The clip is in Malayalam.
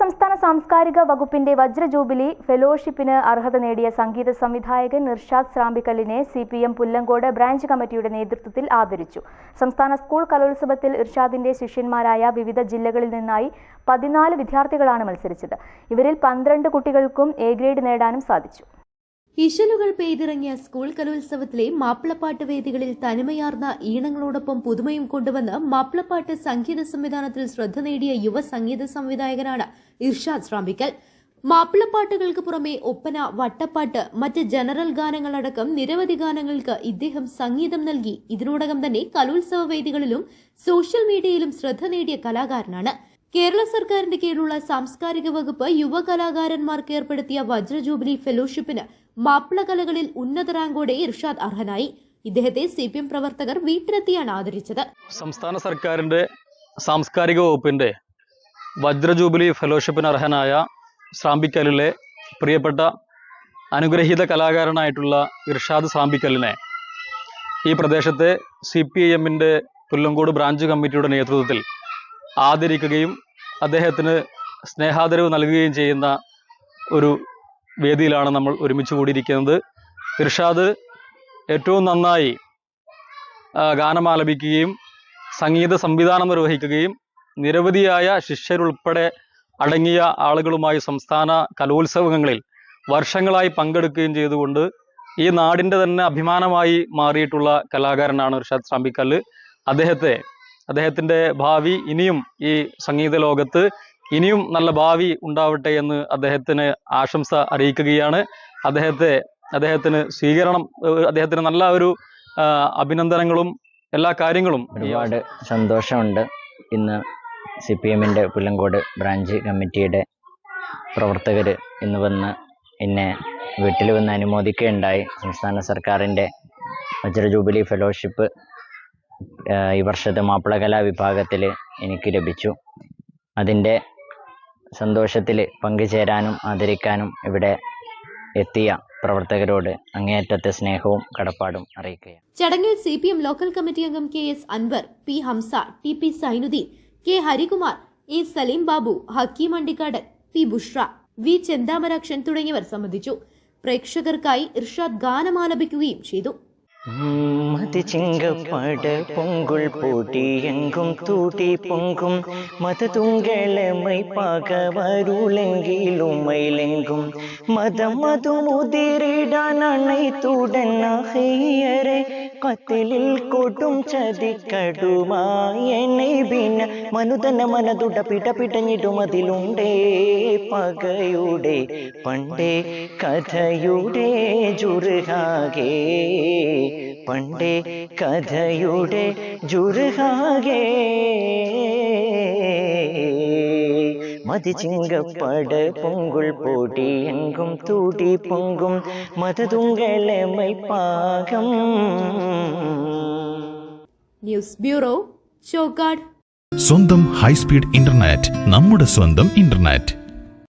സംസ്ഥാന സാംസ്കാരിക വകുപ്പിന്റെ വജ്ര ജൂബിലി ഫെലോഷിപ്പിന് അർഹത നേടിയ സംഗീത സംവിധായകൻ Nirshad സ്രാമ്പിക്കല്ലിനെ C P M Pullankode branch കമ്മിറ്റിയുടെ നേതൃത്വത്തിൽ ആദരിച്ചു. സംസ്ഥാന സ്കൂൾ കലോത്സവത്തിൽ ഇർഷാദിന്റെ ശിഷ്യന്മാരായ വിവിധ ജില്ലകളിൽ നിന്നായി പതിനാല് വിദ്യാർത്ഥികളാണ് മത്സരിച്ചത്. ഇവരിൽ പന്ത്രണ്ട് കുട്ടികൾക്കും എ ഗ്രേഡ് നേടാനും സാധിച്ചു. ഇശലുകൾ പെയ്തിറങ്ങിയ സ്കൂൾ കലോത്സവത്തിലെ മാപ്പിളപ്പാട്ട് വേദികളിൽ തനിമയാർന്ന ഈണങ്ങളോടൊപ്പം പുതുമയും കൊണ്ടുവന്ന് മാപ്പിളപ്പാട്ട് സംഗീത സംവിധാനത്തിൽ ശ്രദ്ധ നേടിയ യുവ സംഗീത സംവിധായകനാണ് ഇർഷാദ് ശ്രാമ്പിക്കൽ. മാപ്പിളപ്പാട്ടുകൾക്ക് പുറമെ ഒപ്പന വട്ടപ്പാട്ട് മറ്റ് ജനറൽ ഗാനങ്ങളടക്കം നിരവധി ഗാനങ്ങൾക്ക് ഇദ്ദേഹം സംഗീതം നൽകി. ഇതിനോടകം തന്നെ കലോത്സവ വേദികളിലും സോഷ്യൽ മീഡിയയിലും ശ്രദ്ധ നേടിയ കലാകാരനാണ്. കേരള സർക്കാരിന്റെ കീഴിലുള്ള സാംസ്കാരിക വകുപ്പ് യുവ കലാകാരന്മാർക്ക് ഏർപ്പെടുത്തിയ വജ്ര ജൂബിലി ഫെലോഷിപ്പിന് മാപ്പിള കലകളിൽ ഉന്നത റാങ്കോടെ ഇർഷാദ് അർഹനായി. ഇദ്ദേഹത്തെ സി പി എം പ്രവർത്തകർ വീട്ടിലെത്തിയാണ് ആദരിച്ചത്. സംസ്ഥാന സർക്കാരിന്റെ സാംസ്കാരിക വകുപ്പിന്റെ വജ്ര ജൂബിലി ഫെലോഷിപ്പിന് അർഹനായ സാമ്പിക്കലിലെ പ്രിയപ്പെട്ട അനുഗ്രഹീത കലാകാരനായിട്ടുള്ള ഇർഷാദ് സാമ്പിക്കലിനെ ഈ പ്രദേശത്തെ സി പി ഐ എമ്മിന്റെ പുല്ലങ്കോട് ബ്രാഞ്ച് കമ്മിറ്റിയുടെ നേതൃത്വത്തിൽ ആദരിക്കുകയും അദ്ദേഹത്തിന് സ്നേഹാദരവ് നൽകുകയും ചെയ്യുന്ന ഒരു വേദിയിലാണ് നമ്മൾ ഒരുമിച്ച് കൂടിയിരിക്കുന്നത്. ഇർഷാദ് ഏറ്റവും നന്നായി ഗാനമാലപിക്കുകയും സംഗീത സംവിധാനം നിർവഹിക്കുകയും നിരവധിയായ ശിഷ്യരുൾപ്പെടെ അടങ്ങിയ ആളുകളുമായി സംസ്ഥാന കലോത്സവങ്ങളിൽ വർഷങ്ങളായി പങ്കെടുക്കുകയും ചെയ്തുകൊണ്ട് ഈ നാടിന്റെ തന്നെ അഭിമാനമായി മാറിയിട്ടുള്ള കലാകാരനാണ് ഋഷാദ് ശ്രാമ്പിക്കല്ല് അദ്ദേഹത്തെ അദ്ദേഹത്തിന്റെ ഭാവി ഇനിയും ഈ സംഗീത ലോകത്ത് ഇനിയും നല്ല ഭാവി ഉണ്ടാവട്ടെ എന്ന് അദ്ദേഹത്തിന് ആശംസ അറിയിക്കുകയാണ്. അദ്ദേഹത്തെ അദ്ദേഹത്തിന് സ്വീകരണം അദ്ദേഹത്തിന് നല്ല ഒരു അഭിനന്ദനങ്ങളും എല്ലാ കാര്യങ്ങളും ഒരുപാട് സന്തോഷമുണ്ട്. ഇന്ന് സി പി എമ്മിന്റെ പുല്ലങ്കോട് ബ്രാഞ്ച് കമ്മിറ്റിയുടെ പ്രവർത്തകർ ഇന്ന് വന്ന് എന്നെ വീട്ടിൽ വന്ന് അനുമോദിക്കുകയുണ്ടായി. സംസ്ഥാന സർക്കാരിന്റെ വജ്ര ജൂബിലി ഫെലോഷിപ്പ് ഈ വർഷത്തെ മാപ്പിളകലാ വിഭാഗത്തിൽ എനിക്ക് ലഭിച്ചു. അതിന്റെ സന്തോഷത്തിൽ പങ്കുചേരാനും ആദരിക്കാനും ഇവിടെ എത്തിയ പ്രവർത്തകരോട് അങ്ങേയറ്റത്തെ സ്നേഹവും കടപ്പാടും അറിയിക്കുകയാണ്. ചടങ്ങിൽ സി ലോക്കൽ കമ്മിറ്റി അംഗം K S Anwar P Hamza T P Sainudheen K Harikumar A Saleem Babu Hakeem Andikkad P Bushra V Chenthamarakshan തുടങ്ങിയവർ സംബന്ധിച്ചു. പ്രേക്ഷകർക്കായി ഇർഷാദ് ഗാനമാലപിക്കുകയും ചെയ്തു. മതിച്ചിങ്കപ്പട പൊങ്കുൾ പൂട്ടി എങ്കും തൂട്ടി പൊങ്കും. മത തുങ്കളെമ്മൈ പകവരുളെങ്കിലുമൈലെങ്കും മതം മതു മുതിരിടാൻ അണൈത്തുടൻ അഹയ്യരെ കത്തിലിൽ കൊടും ചതിക്കടുമായി. എന്നെ പിന്നെ മനുതന മനതുട പിട പിടഞ്ഞിടും അതിലുണ്ടേ പകയുടെ പണ്ടേ കഥയുടെ ജുറുഹാകെ പണ്ടേ കഥയുടെ ജുറുകാകെ மதிச்சிங்கப்பட பொங்குள் போட்டி எங்கும் தூடி பொங்கும் மததுங்களமை பாகம் ന്യൂസ് ബ്യൂറോ ചോക്കാട് സ്വന്തം ഹൈസ്പീഡ് ഇന്റർനെറ്റ് നമ്മുടെ സ്വന്തം ഇന്റർനെറ്റ്